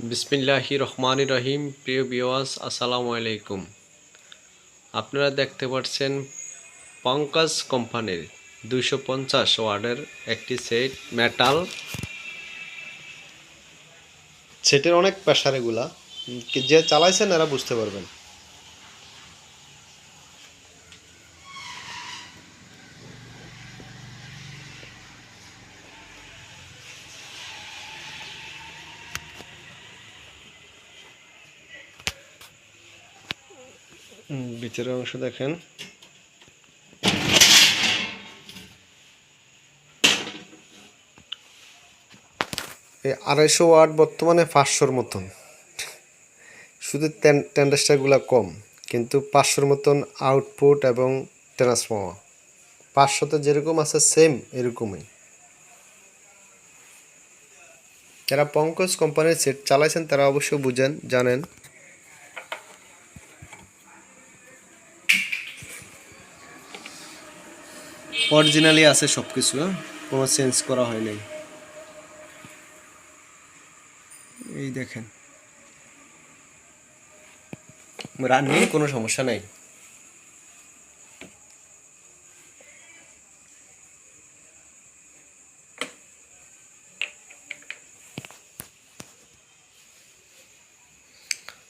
বিসমিল্লাহি রহমান রহিম প্রিয় বিওয়াস আসসালামু আলাইকুম। আপনারা দেখতে পাচ্ছেন পঙ্কাজ কোম্পানির দুশো পঞ্চাশ ওয়ার্ডের একটি সেট মেটাল। সেটের অনেক প্রেশার এগুলা। যে চালাইছেন, এরা বুঝতে পারবেন। ভিতরের অংশ দেখেন। এই আড়াইশো ওয়াট বর্তমানে পাঁচশোর মতন। শুধু টেন্ডাস্টারগুলো কম, কিন্তু পাঁচশোর মতন আউটপুট এবং ট্রান্সফর্মার। পাঁচশোতে যেরকম আছে সেম এরকমই। যারা পঙ্কজ কোম্পানির সেট চালাইছেন, তারা অবশ্যই বুঝেন, জানেন। অরিজিনালি আছে সব কিছু কোনো চেঞ্জ করা হয় নাই। এই দেখেন। রান্নি কোনো সমস্যা নাই।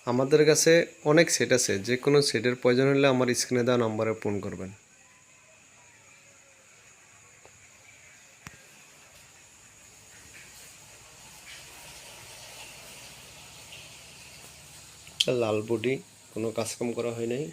আমাদের কাছে অনেক সেট আছে, যে কোনো সেটের প্রয়োজন হলে আমার স্ক্রিনে দেওয়া নম্বরে ফোন করবেন। লাল বডি কোনো কাজকাম করা হয় নাই।